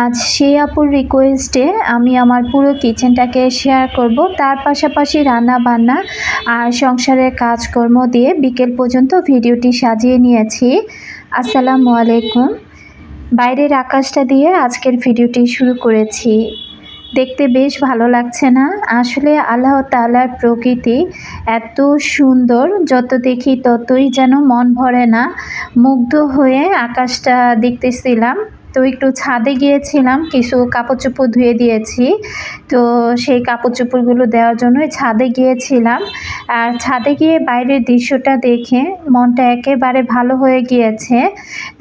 আজ সেই আপুর রিকোয়েস্টে আমি আমার পুরো কিচেনটাকে শেয়ার করব। তার পাশাপাশি রান্না বান্না আর সংসারের কাজকর্ম দিয়ে বিকেল পর্যন্ত ভিডিওটি সাজিয়ে নিয়েছি। আসসালামু আলাইকুম। বাইরের আকাশটা দিয়ে আজকের ভিডিওটি শুরু করেছি। দেখতে বেশ ভালো লাগছে না? আসলে আল্লাহ তালার প্রকৃতি এত সুন্দর, যত দেখি ততই যেন মন ভরে না। মুগ্ধ হয়ে আকাশটা দেখতেছিলাম। তো একটু ছাদে গিয়েছিলাম, কিছু কাপড় চোপড় ধুয়ে দিয়েছি। তো সেই কাপড় চোপড়গুলো দেওয়ার জন্যই ছাদে গিয়েছিলাম। আর ছাদে গিয়ে বাইরের দৃশ্যটা দেখে মনটা একেবারে ভালো হয়ে গিয়েছে।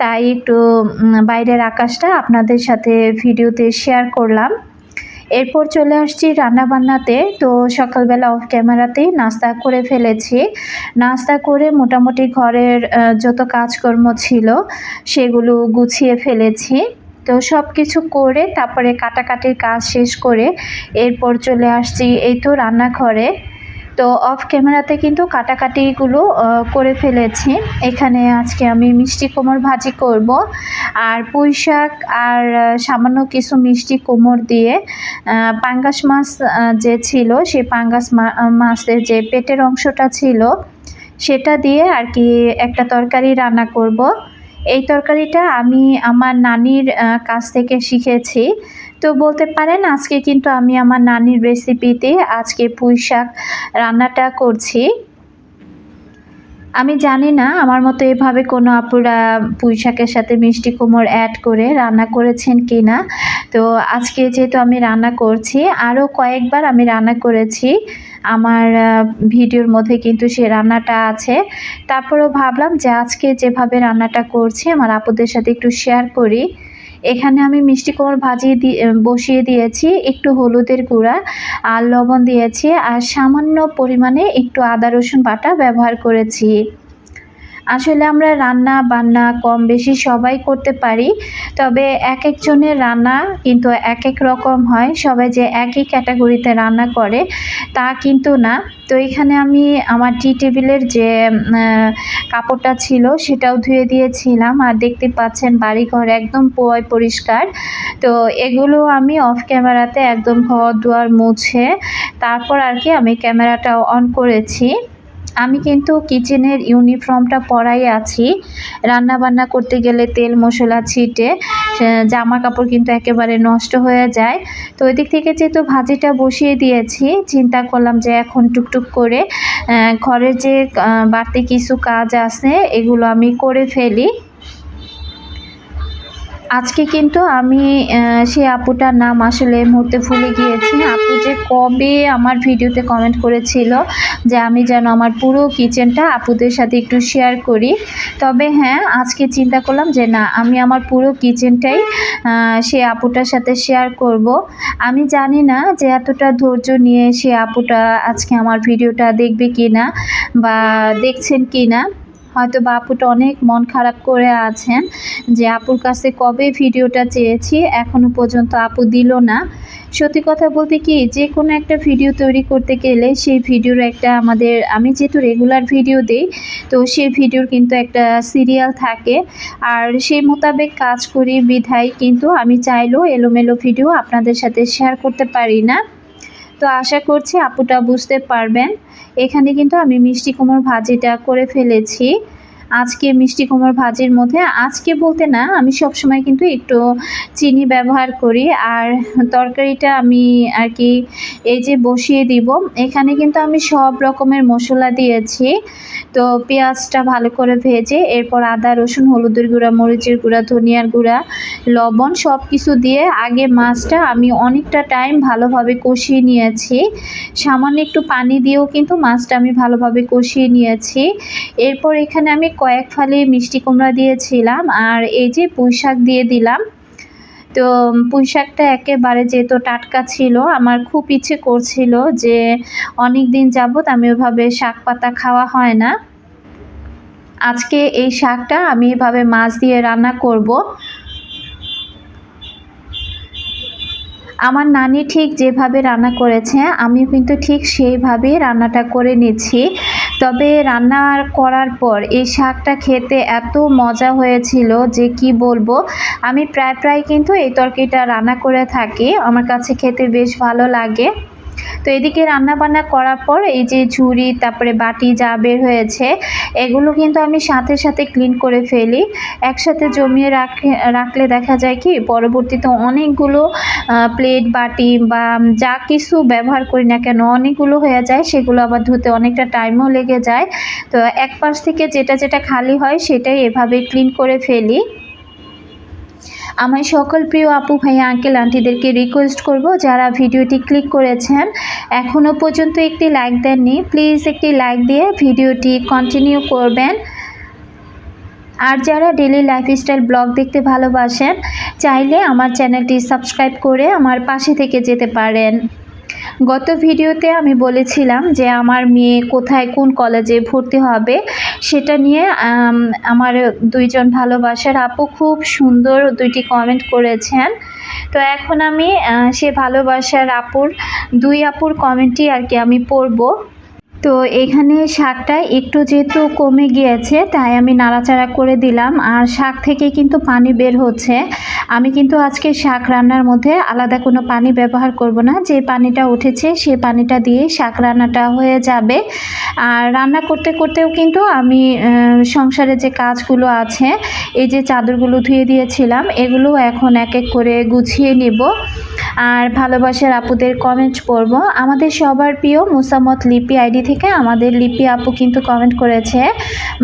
তাই একটু বাইরের আকাশটা আপনাদের সাথে ভিডিওতে শেয়ার করলাম। এরপর চলে আসছি রান্নাবান্নাতে। তো সকালবেলা অফ ক্যামেরাতেই নাস্তা করে ফেলেছি। নাস্তা করে মোটামুটি ঘরের যত কাজকর্ম ছিল, সেগুলো গুছিয়ে ফেলেছি। তো সব কিছু করে তারপরে কাটাকাটির কাজ শেষ করে এরপর চলে আসছি এই তো রান্নাঘরে। তো অফ ক্যামেরাতে কিন্তু কাটাকাটিগুলো করে ফেলেছি। এখানে আজকে আমি মিষ্টি কোমর ভাজি করব। আর পুঁই শাক আর সামান্য কিছু মিষ্টি কোমর দিয়ে পাঙ্গাস মাছ যে ছিল সেই পাঙ্গাস মাছের যে পেটের অংশটা ছিল, সেটা দিয়ে আর কি একটা তরকারি রান্না করব। এই তরকারিটা আমি আমার নানির কাছ থেকে শিখেছি। তো বলতে পারেন, আজকে কিন্তু আমি আমার নানির রেসিপিতে আজকে পুঁই শাক রান্নাটা করছি। আমি জানি না, আমার মতো এভাবে কোনো আপুরা পুঁই শাকের সাথে মিষ্টি কুমড় অ্যাড করে রান্না করেছেন কি না তো আজকে যেহেতু আমি রান্না করছি, আরও কয়েকবার আমি রান্না করেছি। আমার ভিডিওর মধ্যে কিন্তু সে রান্নাটা আছে। তারপরেও ভাবলাম যে আজকে যেভাবে রান্নাটা করছি, আমার আপুদের সাথে একটু শেয়ার করি। এখানে আমি মিষ্টি কোমর ভাজিয়ে দিয়ে বসিয়ে দিয়েছি, একটু হলুদের গুঁড়া, আর লবণ দিয়েছি, আর সামান্য পরিমাণে একটু আদা রসুন বাটা ব্যবহার করেছি। আসলে আমরা রান্না, বান্না কম বেশি সবাই করতে পারি, তবে এক একজনের রান্না কিন্তু এক এক রকম হয়। সবাই যে একই ক্যাটাগরিতে রান্না করে, তা কিন্তু না। তো এখানে আমি আমার টি টেবিলের যে কাপড়টা ছিল সেটাও ধুয়ে দিয়েছিলাম। আর দেখতে পাচ্ছেন বাড়িঘর একদম পোয় পরিষ্কার। তো এগুলো আমি অফ ক্যামেরাতে একদম ঘর দুয়ার মুছে, তারপর আর কি আমি ক্যামেরাটা অন করেছি। আমি কিন্তু কিচেনের ইউনিফর্মটা পরাই আছি। রান্না বান্না করতে গেলে তেল, মশলা, ছিটে জামা কাপড় কিন্তু একেবারে নষ্ট হয়ে যায়। তো ওই দিক থেকে যেহেতু ভাজিটা বসিয়ে দিয়েছি, চিন্তা করলাম যে এখন টুকটুক করে ঘরের যে বাড়তি কিছু কাজ আছে, এগুলো আমি করে ফেলি। আজকে কিন্তু আমি সেই আপুটার নাম আসলে মুহূর্তে ভুলে গিয়েছি। আপু যে কবে আমার ভিডিওতে কমেন্ট করেছিল যে আমি যেন আমার পুরো কিচেনটা আপুদের সাথে একটু শেয়ার করি। তবে হ্যাঁ আজকে চিন্তা করলাম যে না, আমি আমার পুরো কিচেনটাই সে আপুটার সাথে শেয়ার করব। আমি জানি না যে এতটা ধৈর্য নিয়ে সে আপুটা আজকে আমার ভিডিওটা দেখবে কি না বা দেখছেন কি না হয়তো বা আপুটা অনেক মন খারাপ করে আছেন যে আপুর কাছে কবে ভিডিওটা চেয়েছি এখনও পর্যন্ত আপু দিল না। সত্যি কথা বলতে কি, যে কোনো একটা ভিডিও তৈরি করতে গেলে সেই ভিডিওর একটা আমাদের, আমি যেহেতু রেগুলার ভিডিও দিই, তো সেই ভিডিওর কিন্তু একটা সিরিয়াল থাকে। আর সেই মোতাবেক কাজ করি, বিধায় কিন্তু আমি চাইলেও এলোমেলো ভিডিও আপনাদের সাথে শেয়ার করতে পারি না। তো আশা করছি আপুটা বুঝতে পারবেন। এখানে কিন্তু আমি মিষ্টি কুমড় ভাজিটা করে ফেলেছি। আজকে মিষ্টি কুমড়ো ভাজির মধ্যে, আজকে বলতে না, আমি সব সময় কিন্তু একটু চিনি ব্যবহার করি। আর তরকারিটা আমি আর কি এই যে বসিয়ে দিব, এখানে কিন্তু আমি সব রকমের মশলা দিয়েছি। তো পেঁয়াজটা ভালো করে ভেজে, এরপর আদা, রসুন, হলুদের গুঁড়া, মরিচের গুঁড়া, ধনিয়ার গুঁড়া, লবণ সব কিছু দিয়ে আগে মাছটা আমি অনেকটা টাইম ভালোভাবে কষিয়ে নিয়েছি। সামান্য একটু পানি দিয়েও কিন্তু মাছটা আমি ভালোভাবে কষিয়ে নিয়েছি। এরপর এখানে আমি কয়েক ফালি মিষ্টি কুমড়া দিয়েছিলাম আর এই যে পুঁই শাক দিয়ে দিলাম। তো পুঁই শাকটা একেবারে যেহেতু টাটকা ছিল, আমার খুব ইচ্ছে করছিল যে অনেক দিন যাবৎ আমি ওভাবে শাক পাতা খাওয়া হয় না। আজকে এই শাকটা আমি এভাবে মাছ দিয়ে রান্না করব। আমার নানি ঠিক যেভাবে রান্না করেছে, আমিও কিন্তু ঠিক সেইভাবেই রান্নাটা করে নিচ্ছি। তবে রান্না করার পর এই শাকটা খেতে এত মজা হয়েছিল যে কি বলব, আমি প্রায় প্রায় কিন্তু এই তরকারিটা রান্না করে থাকি। আমার কাছে খেতে বেশ ভালো লাগে। তো এদিকে রান্না বান্না করার পর এই যে ঝুড়ি, তারপরে বাটি যা বের হয়েছে, এগুলো কিন্তু আমি সাথে সাথে ক্লিন করে ফেলি। একসাথে জমিয়ে রাখে, রাখলে দেখা যায় কি, পরবর্তীতে অনেকগুলো প্লেট বাটি বা যা কিছু ব্যবহার করি না কেন, অনেকগুলো হয়ে যায়, সেগুলো আবার ধুতে অনেকটা টাইমও লেগে যায়। তো এক পাশ থেকে যেটা যেটা খালি হয়, সেটাই এভাবে ক্লিন করে ফেলি। আমার সকল প্রিয় আপু, ভাইয়া, আঙ্কেল, আন্টিদেরকে রিকোয়েস্ট করব যারা ভিডিওটি ক্লিক করেছেন। এখনও পর্যন্ত একটি লাইক দেননি। প্লিজ একটি লাইক দিয়ে ভিডিওটি কন্টিনিউ করবেন। আর যারা ডেলি লাইফস্টাইল ব্লগ দেখতে ভালোবাসেন, চাইলে আমার চ্যানেলটি সাবস্ক্রাইব করে আমার পাশে থেকে যেতে পারেন। গত ভিডিওতে আমি বলেছিলাম যে আমার মেয়ে কোথায় কোন কলেজে ভর্তি হবে। সেটা নিয়ে আমার দুইজন ভালোবাসার আপু খুব সুন্দর দুইটি কমেন্ট করেছেন। তো এখন আমি সে ভালোবাসার আপুর, দুই আপুর কমেন্টই আর কি আমি পড়ব। তো এখানে শাকটা একটু যেহেতু কমে গিয়েছে, তাই আমি নাড়াচাড়া করে দিলাম। আর শাক থেকে কিন্তু পানি বের হচ্ছে। আমি কিন্তু আজকে শাক রান্নার মধ্যে আলাদা কোনো পানি ব্যবহার করব না। যে পানিটা উঠেছে, সে পানিটা দিয়ে শাক রান্নাটা হয়ে যাবে। আর রান্না করতে করতেও কিন্তু আমি সংসারে যে কাজগুলো আছে, এই যে চাদরগুলো ধুয়ে দিয়েছিলাম, এগুলো এখন এক এক করে গুছিয়ে নেব। আর ভালোবাসার আপুদের কমেন্ট পড়ব। আমাদের সবার প্রিয় মুসামত লিপি আইডি থেকে আমাদের লিপি আপু কিন্তু কমেন্ট করেছে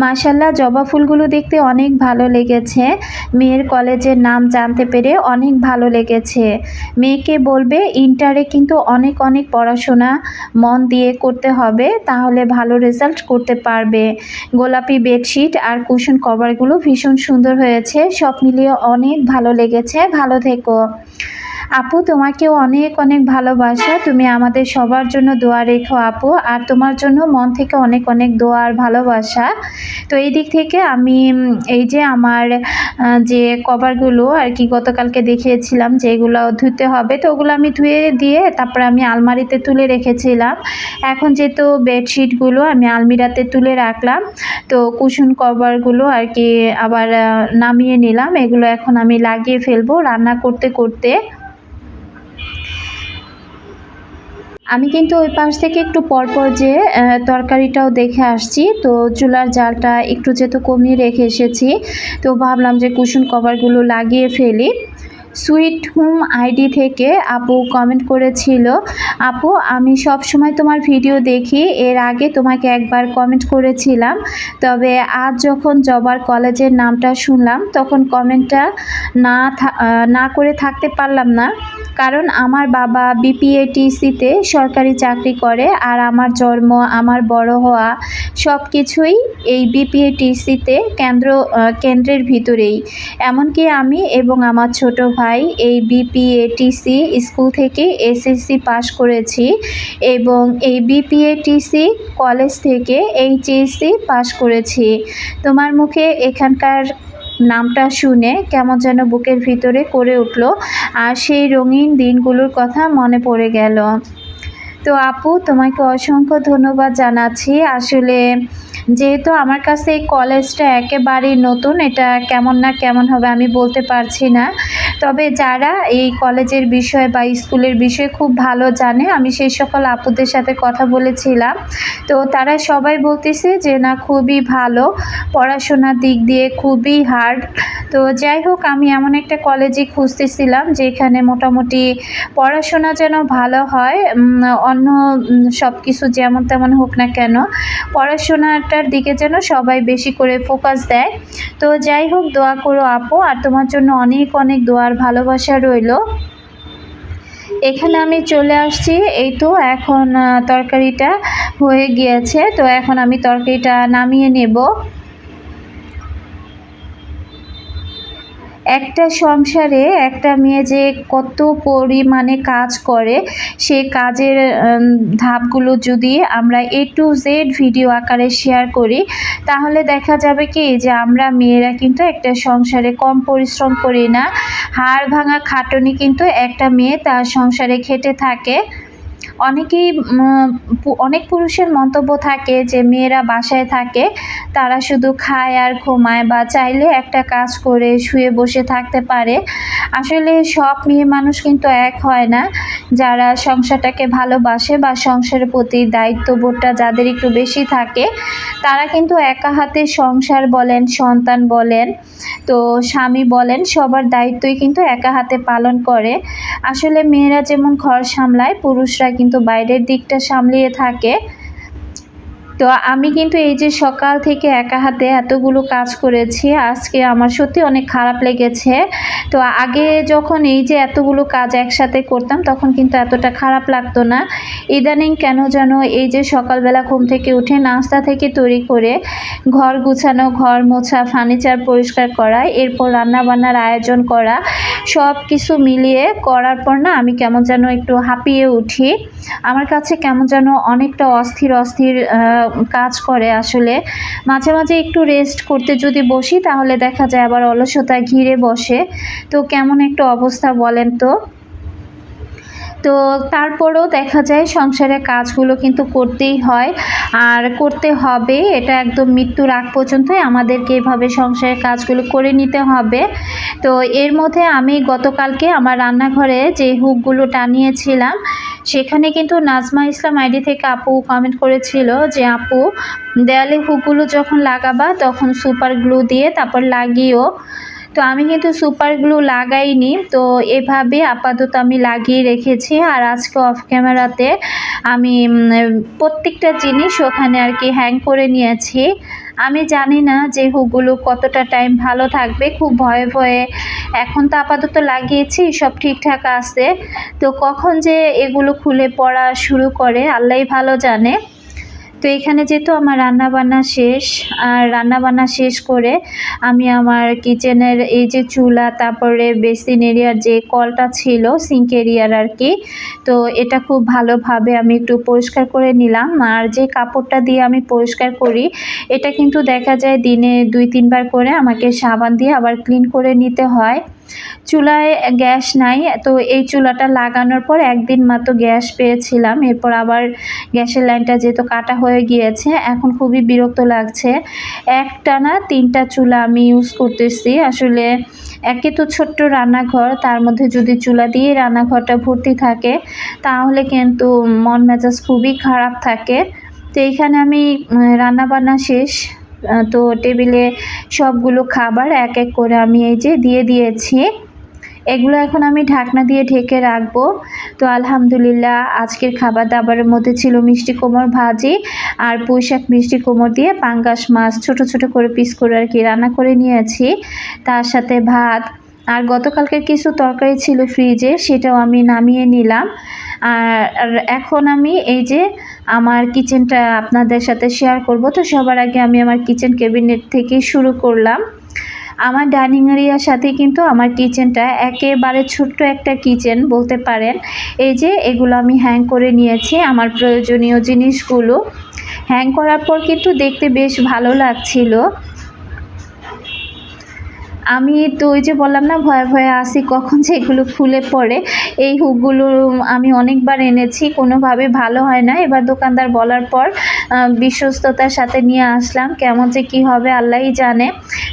মাশাল্লাহ জবা ফুলগুলো দেখতে অনেক ভালো লেগেছে। মেয়ের কলেজের নাম জানতে পেরে অনেক ভালো লেগেছে। মেয়েকে বলবে, ইন্টারে কিন্তু অনেক অনেক পড়াশোনা মন দিয়ে করতে হবে, তাহলে ভালো রেজাল্ট করতে পারবে। গোলাপি বেডশিট আর কুশন কভারগুলো ভীষণ সুন্দর হয়েছে, সব মিলিয়ে অনেক ভালো লেগেছে। ভালো থেকো। আপু, তোমাকেও অনেক অনেক ভালোবাসা। তুমি আমাদের সবার জন্য দোয়া রেখো আপু, আর তোমার জন্য মন থেকে অনেক অনেক দোয়া আর ভালোবাসা। তো এই দিক থেকে আমি এই যে আমার যে কভারগুলো আর কি গতকালকে দেখিয়েছিলাম, যে এগুলো ধুতে হবে, তো ওগুলো আমি ধুয়ে দিয়ে তারপরে আমি আলমারিতে তুলে রেখেছিলাম। এখন যেহেতু বেডশিটগুলো আমি আলমিরাতে তুলে রাখলাম, তো কুশন কভারগুলো আর কি আবার নামিয়ে নিলাম। এগুলো এখন আমি লাগিয়ে ফেলব রান্না করতে করতে। আমি কিন্তু ওই পাশ থেকে একটু পরপর যে তরকারিটাও দেখে আসছি। তো চুলার জালটা একটু যেহেতু কমিয়ে রেখে এসেছি, তো ভাবলাম যে কুশন কভারগুলো লাগিয়ে ফেলি। সুইট হোম আইডি থেকে আপু কমেন্ট করেছিল। আপু, আমি সব সময় তোমার ভিডিও দেখি, এর আগে তোমাকে একবার কমেন্ট করেছিলাম। তবে আজ যখন জবার কলেজের নামটা শুনলাম, তখন কমেন্টটা না না করে থাকতে পারলাম না। কারণ আমার বাবা বিপিএটিসিতে সরকারি চাকরি করে, আর আমার জন্ম, আমার বড় হওয়া সব কিছুই এই বিপিএটিসিতে কেন্দ্র কেন্দ্রের ভিতরেই। এমনকি আমি এবং আমার ছোট ভাই এই বিপিএটিসি স্কুল থেকে এসএসসি পাশ করেছি এবং এই বিপিএটিসি কলেজ থেকে এইচএসসি পাশ করেছি। তোমার মুখে এখানকার নামটা শুনে কেমন যেন বুকের ভিতরে করে উঠল আর সেই রঙিন দিনগুলোর কথা মনে পড়ে গেল। তো আপু, তোমাকে অসংখ্য ধন্যবাদ জানাচ্ছি। আসলে যেহেতু আমার কাছে এই কলেজটা একেবারেই নতুন, এটা কেমন না কেমন হবে আমি বলতে পারছি না। তবে যারা এই কলেজের বিষয় বা স্কুলের বিষয়ে খুব ভালো জানে, আমি সেই সকল আপুদের সাথে কথা বলেছিলাম। তো তারা সবাই বলতেছে যে, না, খুবই ভালো। পড়াশোনার দিক দিয়ে খুবই হার্ড তো যাই হোক, আমি এমন একটা কলেজে খুঁজতেছিলাম, যেখানে মোটামুটি পড়াশোনা যেন ভালো হয় অন্য সব কিছু যেমন তেমন হোক না কেন পড়াশোনাটার দিকে যেন সবাই বেশি করে ফোকাস দেয়। তো যাই হোক, দোয়া করো আপু, আর তোমার জন্য অনেক অনেক দোয়ার ভালোবাসা রইল। এখানে আমি চলে আসছি, এই তো এখন তরকারিটা হয়ে গিয়েছে। তো এখন আমি তরকারিটা নামিয়ে নেব। একটা সংসারে একটা মেয়ে যে কত পরিমাণে কাজ করে, সে কাজের ধাপগুলো যদি আমরা এ টু জেড ভিডিও আকারে শেয়ার করি, তাহলে দেখা যাবে কি যে আমরা মেয়েরা কিন্তু একটা সংসারে কম পরিশ্রম করি না। হাড় ভাঙা খাটনি কিন্তু একটা মেয়ে তার সংসারে খেটে থাকে। অনেকেই অনেক পুরুষের মন্তব্য থাকে যে মেয়েরা বাসায় থাকে, তারা শুধু খায় আর ঘুমায় বা চাইলে একটা কাজ করে শুয়ে বসে থাকতে পারে। আসলে সব মেয়ে মানুষ কিন্তু এক হয় না। যারা সংসারটাকে ভালোবাসে বা সংসারের প্রতি দায়িত্ববোধটা যাদের একটু বেশি থাকে, তারা কিন্তু একা হাতে সংসার বলেন, সন্তান বলেন, তো স্বামী বলেন, সবার দায়িত্বই কিন্তু একা হাতে পালন করে। আসলে মেয়েরা যেমন ঘর সামলায়, পুরুষরা কিন্তু বাইরের দিকটা সামলিয়ে থাকে। তো আমি কিন্তু এই যে সকাল থেকে একা হাতে এতগুলো কাজ করেছি, আজকে আমার সত্যি অনেক খারাপ লেগেছে। তো আগে যখন এই যে এতগুলো কাজ একসাথে করতাম, তখন কিন্তু এতটা খারাপ লাগতো না। ইদানিং কেন যেন এই যে সকালবেলা ঘুম থেকে উঠে নাস্তা থেকে তৈরি করে ঘর গুছানো, ঘর মোছা, ফার্নিচার পরিষ্কার করা, এরপর রান্না বান্নার আয়োজন করা, সব কিছু মিলিয়ে করার পর না আমি কেমন যেন একটু হাঁপিয়ে উঠি। আমার কাছে কেমন যেন অনেকটা অস্থির অস্থির কাজ করে আসলে। মাঝে মাঝে একটু রেস্ট করতে যদি বসি তাহলে দেখা যায় আবার অলসতা ঘিরে বসে। তো কেমন একটা অবস্থা বলেন তো? তো তারপরেও দেখা যায় সংসারের কাজগুলো কিন্তু করতেই হয়। আর করতে হবে, এটা একদম মৃত্যুর আগ পর্যন্তই আমাদেরকে এভাবে সংসারের কাজগুলো করে নিতে হবে। তো এর মধ্যে আমি গতকালকে আমার রান্নাঘরে যে হুকগুলো টানিয়েছিলাম, সেখানে কিন্তু নাজমা ইসলাম আইডি থেকে আপু কমেন্ট করেছিল যে, আপু, দেয়ালে হুকগুলো যখন লাগাবা, তখন সুপার গ্লু দিয়ে তারপর লাগিয়েও তো আমি কিন্তু সুপার গ্লু লাগাইনি, তো এভাবে আপাতত আমি লাগিয়ে রেখেছি। আর আজকে অফ ক্যামেরাতে আমি প্রত্যেকটা জিনিস ওখানে আর কি হ্যাং করে নিয়েছি। আমি জানি না যে হুকগুলো কতটা টাইম ভালো থাকবে, খুব ভয়ে ভয়ে এখন তো আপাতত লাগিয়েছি, সব ঠিকঠাক আছে। তো কখন যে এগুলো খুলে পড়া শুরু করে, আল্লাহই ভালো জানে। তো এখানে যেহেতু আমার রান্না বান্না শেষ, আর রান্না বান্না শেষ করে আমি আমার কিচেনের এই যে চুলা, তারপরে বেসিন এরিয়ার যে কলটা ছিল, সিঙ্ক এরিয়ার আর কি তো এটা খুব ভালোভাবে আমি একটু পরিষ্কার করে নিলাম। আর যে কাপড়টা দিয়ে আমি পরিষ্কার করি, এটা কিন্তু দেখা যায় দিনে দুই, তিনবার করে আমাকে সাবান দিয়ে আবার ক্লিন করে নিতে হয়। চুলায় গ্যাস নাই, তো এই চুলাটা লাগানোর পর একদিন মাত্র গ্যাস পেয়েছিলাম, এরপর আবার গ্যাসের লাইনটা যেহেতু কাটা হয়ে গিয়েছে, এখন খুবই বিরক্ত লাগছে। একটা না তিনটা চুলা আমি ইউজ করতেছি, আসলে একে তো ছোট্ট রান্নাঘর, তার মধ্যে যদি চুলা দিয়ে রান্নাঘরটা ভর্তি থাকে, তাহলে কিন্তু মন মেজাজ খুবই খারাপ থাকে। তো এইখানে আমি রান্না বান্না শেষ। তো টেবিলে সবগুলো খাবার এক এক করে আমি এই যে দিয়ে দিয়েছি। এগুলো এখন আমি ঢাকনা দিয়ে ঢেকে রাখব। তো আলহামদুলিল্লাহ, আজকের খাবার দাবারের মধ্যে ছিল মিষ্টি কোমর ভাজি আর পুঁই শাক মিষ্টি কোমর দিয়ে পাঙ্গাস মাছ, ছোট ছোট করে পিস করে আর কি রান্না করে নিয়েছি। তার সাথে ভাত। আর গতকালকের কিছু তরকারি ছিল ফ্রিজে, সেটাও আমি নামিয়ে নিলাম। আর এখন আমি এই যে আমার কিচেনটা আপনাদের সাথে শেয়ার করব। তো সবার আগে আমি আমার কিচেন ক্যাবিনেট থেকে শুরু করলাম। আমার ডাইনিং এরিয়ার সাথে কিন্তু আমার কিচেনটা একেবারে ছোট্ট একটা কিচেন বলতে পারেন। এই যে এগুলো আমি হ্যাং করে নিয়েছি আমার প্রয়োজনীয় জিনিসগুলো। হ্যাং করার পর কিন্তু দেখতে বেশ ভালো লাগছিল। আমি তো ওই যে বললাম না, ভয়ে ভয়ে আসি কখন যে এগুলো খুলে পড়ে। এই হুকগুলো আমি অনেকবার এনেছি, কোনোভাবে ভালো হয় না। এবার দোকানদার বলার পর বিশ্বস্ততার সাথে নিয়ে আসলাম, কেমন যে কি হবে আল্লাহই জানে।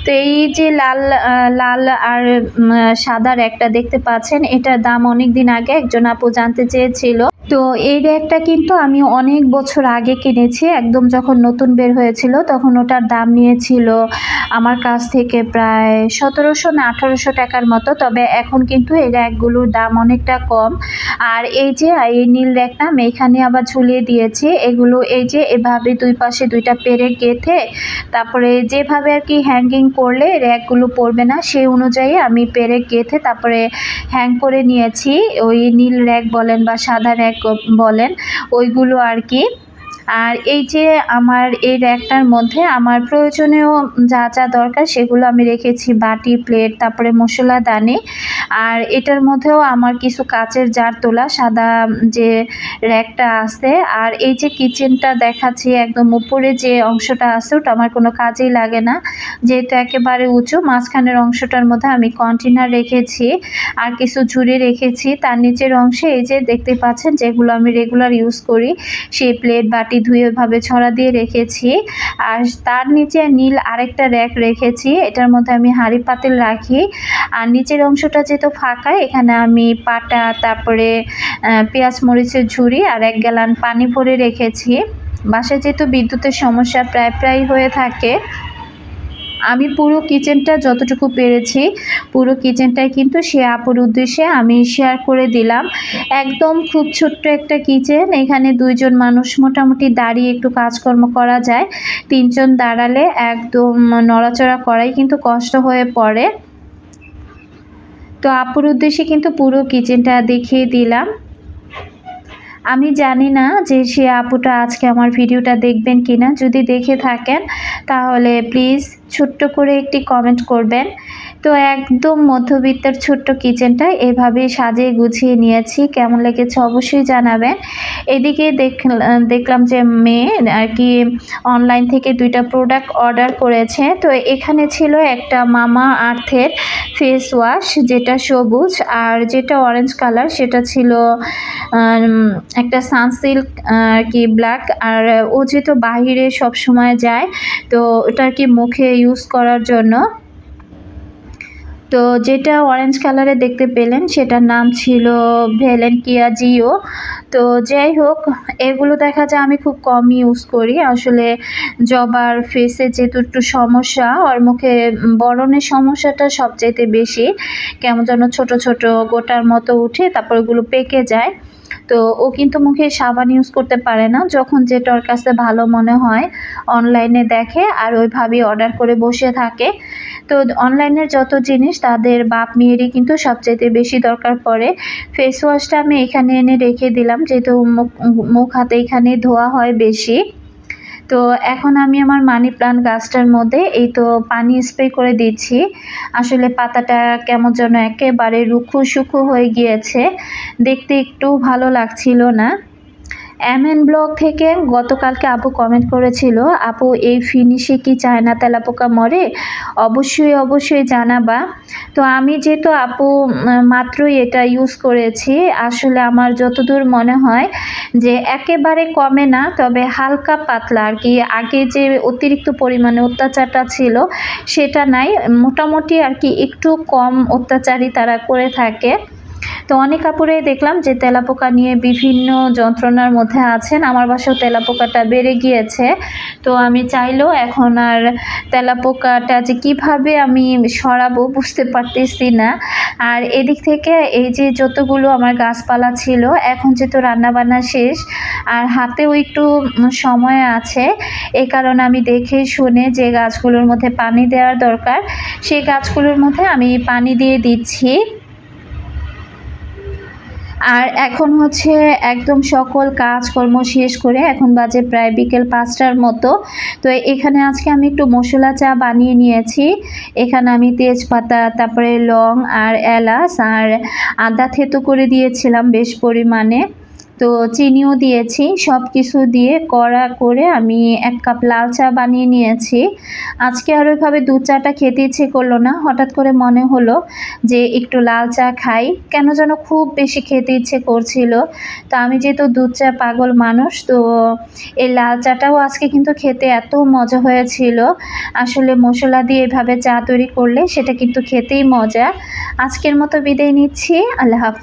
তো এই যে লাল লাল আর সাদার একটা দেখতে পাচ্ছেন, এটার দাম অনেক দিন আগে একজন আপু জানতে চেয়েছিল। তো এই র্যাকটা কিন্তু আমি অনেক বছর আগে কিনেছি, একদম যখন নতুন বের হয়েছিল তখন ওটার দাম নিয়েছিল আমার কাছ থেকে প্রায় সতেরোশো না আঠারোশো টাকার মতো, তবে এখন কিন্তু এই র্যাকগুলোর দাম অনেকটা কম। আর এই যে, এই নীল র্যাকটা আমি এখানে আবার ঝুলিয়ে দিয়েছি, এগুলো এই যে, এভাবে দুই পাশে দুইটা পেরে গেঁথে তারপরে যেভাবে আর কি হ্যাঙ্গিং করলে র্যাকগুলো পড়বে না সেই অনুযায়ী আমি পেরে গেঁথে তারপরে হ্যাং করে নিয়েছি। ওই নীল র্যাক বলেন বা সাদা র্যাক বলেন ওইগুলো আর কি আর এই যে আমার এই র্যাকটার মধ্যে আমার প্রয়োজনীয় যা যা দরকার সেগুলো আমি রেখেছি, বাটি প্লেট তারপরে মশলা, দানি। আর এটার মধ্যেও আমার কিছু কাচের জার তোলা, সাদা যে র্যাকটা আছে। আর এই যে কিচেনটা দেখাচ্ছি একদম উপরে যে অংশটা আছে, ওটা আমার কোনো কাজেই লাগে না। যেহেতু একেবারে উঁচু, মাঝখানের অংশটার মধ্যে আমি কন্টেনার রেখেছি আর কিছু ঝুড়ি রেখেছি। তার নিচের অংশে এই যে দেখতে পাচ্ছেন, যেগুলো আমি রেগুলার ইউজ করি, সেই প্লেট বাটি ধুয়ে ভাবে ছড়া দিয়ে রেখেছি। আর তার নিচে নীল আরেকটা র্যাক রেখেছি, এটার মধ্যে আমি হাঁড়ি পাতিল রাখি। আর নিচের অংশটা যেহেতু ফাঁকা, এখানে আমি পাটা, তারপরে পেঁয়াজ মরিচের ঝুড়ি আর এক গ্যালান পানি ভরে রেখেছি। বাসায় যেহেতু বিদ্যুতের সমস্যা প্রায় প্রায় হয়ে থাকে আমি পুরো কিচেনটা যতটুকু পেরেছি, পুরো কিচেনটাই কিন্তু সে আপুর উদ্দেশ্যে আমি শেয়ার করে দিলাম। একদম খুব ছোট্ট একটা কিচেন এখানে দুইজন মানুষ মোটামুটি দাঁড়িয়ে একটু কাজকর্ম করা যায়। তিনজন দাঁড়ালে একদম নড়াচড়া করাই কিন্তু কষ্ট হয়ে পড়ে। তো আপুর উদ্দেশ্যে কিন্তু পুরো কিচেনটা দেখিয়ে দিলাম। আমি জানি না যে সে আপুটা আজকে আমার ভিডিওটা দেখবেন কিনা। যদি দেখে থাকেন, তাহলে প্লিজ ছোট্ট করে একটি কমেন্ট করবেন। তো একদম মধ্যবিত্তের ছোট্ট কিচেনটা এভাবে সাজিয়ে গুছিয়ে নিয়েছি। কেমন লেগেছে অবশ্যই জানাবেন। এদিকে দেখলাম যে মেয়ে আর কি অনলাইন থেকে দুইটা প্রোডাক্ট অর্ডার করেছে। তো এখানে ছিল একটা মামা আর্থের ফেস ওয়াশ যেটা সবুজ আর যেটা অরেঞ্জ কালার সেটা ছিল একটা সানসিল্ক আর কি ব্ল্যাক আর ও যেহেতু বাহিরে সব সময় যায়, তো ওটা আর কি মুখে ইউজ করার জন্য। তো যেটা অরেঞ্জ কালারে দেখতে পেলেন, সেটার নাম ছিল ভ্যালেন্টিয়া জিও তো যাই হোক, এগুলো দেখা যায় আমি খুব কম ইউজ করি। আসলে জবার ফেসে যেহেতু একটু সমস্যা ওর মুখে বরণের সমস্যাটা সবচাইতে বেশি। কেমন যেন ছোট ছোট গোটার মতো উঠে তারপর ওগুলো পেকে যায়। তো ও কিন্তু মুখে সাবান ইউজ করতে পারে না। যখন যেটা ওর কাছে ভালো মনে হয় অনলাইনে দেখে আর ওইভাবেই অর্ডার করে বসে থাকে। তো অনলাইনের যত জিনিস, তাদের বাপ মেয়েরই কিন্তু সবচাইতে বেশি দরকার পড়ে। ফেস ওয়াশটা আমি এখানে এনে রেখে দিলাম, যেহেতু মুখ হাতে এখানে ধোয়া হয় বেশি। তো এখন আমি আমার মানি প্লান্ট গাছটার মধ্যে এই তো পানি স্প্রে করে দিচ্ছি। আসলে পাতাটা কেমন যেন একেবারে রুখু সুখু হয়ে গিয়েছে। দেখতে একটু ভালো লাগছিল না। এমএন ব্লগ থেকে গতকালকে আপু কমেন্ট করেছিল, আপু, এই ফিনিশে কি চায়না তেলাপোকা মরে? অবশ্যই অবশ্যই জানাবা। তো আমি যেহেতু আপু মাত্রই এটা ইউজ করেছি, আসলে আমার যতদূর মনে হয় যে একেবারে কমে না, তবে হালকা পাতলা আর কি। আগে যে অতিরিক্ত পরিমাণে অত্যাচারটা ছিল, সেটা নাই। মোটামুটি আর কি একটু কম অত্যাচারই তারা করে থাকে। তো অনেক কাপড়ে দেখলাম যে তেলাপোকা নিয়ে বিভিন্ন যন্ত্রণার মধ্যে আছেন। আমার বাসাও তেলাপোকাটা বেড়ে গিয়েছে। তো আমি চাইলেও এখন আর তেলাপোকাটা যে কীভাবে আমি সরাবো বুঝতে পারতেছি না। আর এদিক থেকে এই যে যতগুলো আমার গাছপালা ছিল, এখন যেহেতু রান্নাবান্না শেষ, আর হাতেও একটু সময় আছে এই কারণে আমি দেখে শুনে যে গাছগুলোর মধ্যে পানি দেওয়ার দরকার, সেই গাছগুলোর মধ্যে আমি পানি দিয়ে দিচ্ছি। আর এখন হচ্ছে একদম সকল কাজকর্ম শেষ করে এখন বাজে প্রায় বিকেল পাঁচটার মতো। তো এখানে আজকে আমি একটু মশলা চা বানিয়ে নিয়েছি। এখানে আমি তেজপাতা, তারপরে লং আর এলাচ আর আদা থেতো করে দিয়েছিলাম বেশ পরিমাণে। তো চিনিও দিয়েছি সব কিছু দিয়ে কড়া করে আমি এক কাপ লাল চা বানিয়ে নিয়েছি। আজকে আর ওইভাবে দুধ চাটা খেতে ইচ্ছে করল না, হঠাৎ করে মনে হলো যে একটু লাল চা খাই, কেন যেন খুব বেশি খেতে ইচ্ছে করছিল। তো আমি যেহেতু দুধ চা পাগল মানুষ, তো এই লাল চাটাও আজকে কিন্তু খেতে এত মজা হয়েছিল। আসলে মশলা দিয়ে এভাবে চা তৈরি করলে সেটা কিন্তু খেতেই মজা। আজকের মতো বিদায় নিচ্ছি, আল্লাহ